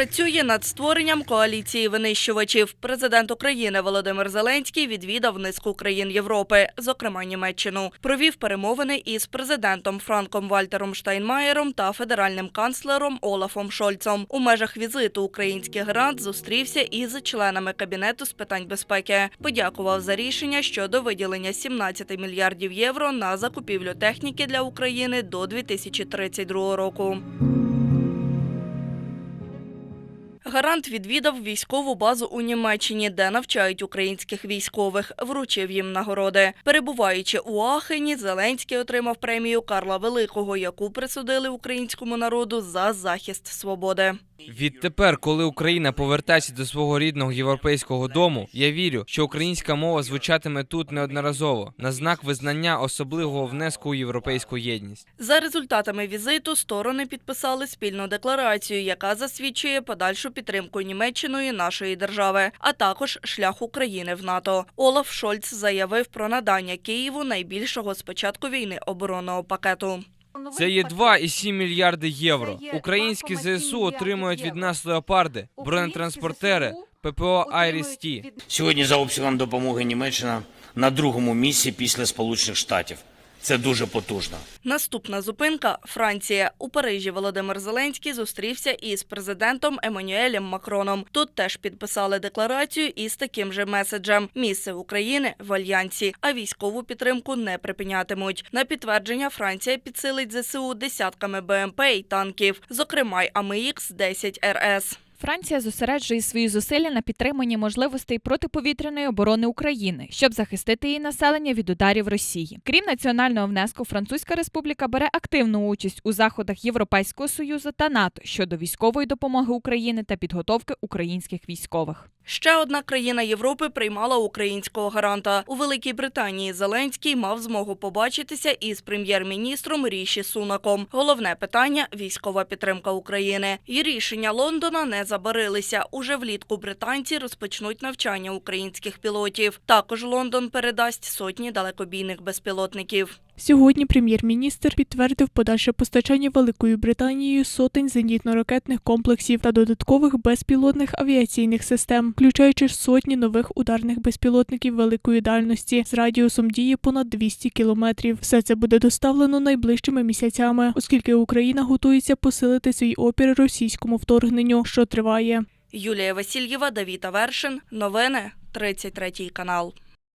Працює над створенням коаліції винищувачів. Президент України Володимир Зеленський відвідав низку країн Європи, зокрема Німеччину. Провів перемовини із президентом Франком Вальтером Штайнмаєром та федеральним канцлером Олафом Шольцом. У межах візиту український грант зустрівся із членами кабінету з питань безпеки. Подякував за рішення щодо виділення 17 мільярдів євро на закупівлю техніки для України до 2032 року. Гарант відвідав військову базу у Німеччині, де навчають українських військових. Вручив їм нагороди. Перебуваючи у Ахені, Зеленський отримав премію Карла Великого, яку присудили українському народу за захист свободи. Відтепер, коли Україна повертається до свого рідного європейського дому, я вірю, що українська мова звучатиме тут неодноразово на знак визнання особливого внеску у європейську єдність. За результатами візиту сторони підписали спільну декларацію, яка засвідчує подальшу підтримку Німеччиною нашої держави, а також шлях України в НАТО. Олаф Шольц заявив про надання Києву найбільшого з початку війни оборонного пакету. Це є 2,7 мільярди євро. Українські ЗСУ отримують від нас леопарди, бронетранспортери, ППО «Айріс-Ті». Сьогодні за обсягом допомоги Німеччина на другому місці після Сполучених Штатів. Це дуже потужно. Наступна зупинка Франція. У Парижі Володимир Зеленський зустрівся із президентом Еммануелем Макроном. Тут теж підписали декларацію із таким же меседжем: місце України в альянсі, а військову підтримку не припинятимуть. На підтвердження Франція підсилить ЗСУ десятками БМП і танків, зокрема й АМХ 10 РС. Франція зосереджує свої зусилля на підтриманні можливостей протиповітряної оборони України, щоб захистити її населення від ударів Росії. Крім національного внеску, Французька Республіка бере активну участь у заходах Європейського союзу та НАТО щодо військової допомоги України та підготовки українських військових. Ще одна країна Європи приймала українського гаранта. У Великій Британії Зеленський мав змогу побачитися із прем'єр-міністром Ріші Сунаком. Головне питання військова підтримка України. І рішення Лондона не забарилися. Уже влітку британці розпочнуть навчання українських пілотів. Також Лондон передасть сотні далекобійних безпілотників. Сьогодні прем'єр-міністр підтвердив подальше постачання Великою Британією сотень зенітно-ракетних комплексів та додаткових безпілотних авіаційних систем, включаючи сотні нових ударних безпілотників великої дальності з радіусом дії понад 200 кілометрів. Все це буде доставлено найближчими місяцями, оскільки Україна готується посилити свій опір російському вторгненню, що триває. Юлія Васильєва, Давіта Вершин. Новини 33 канал.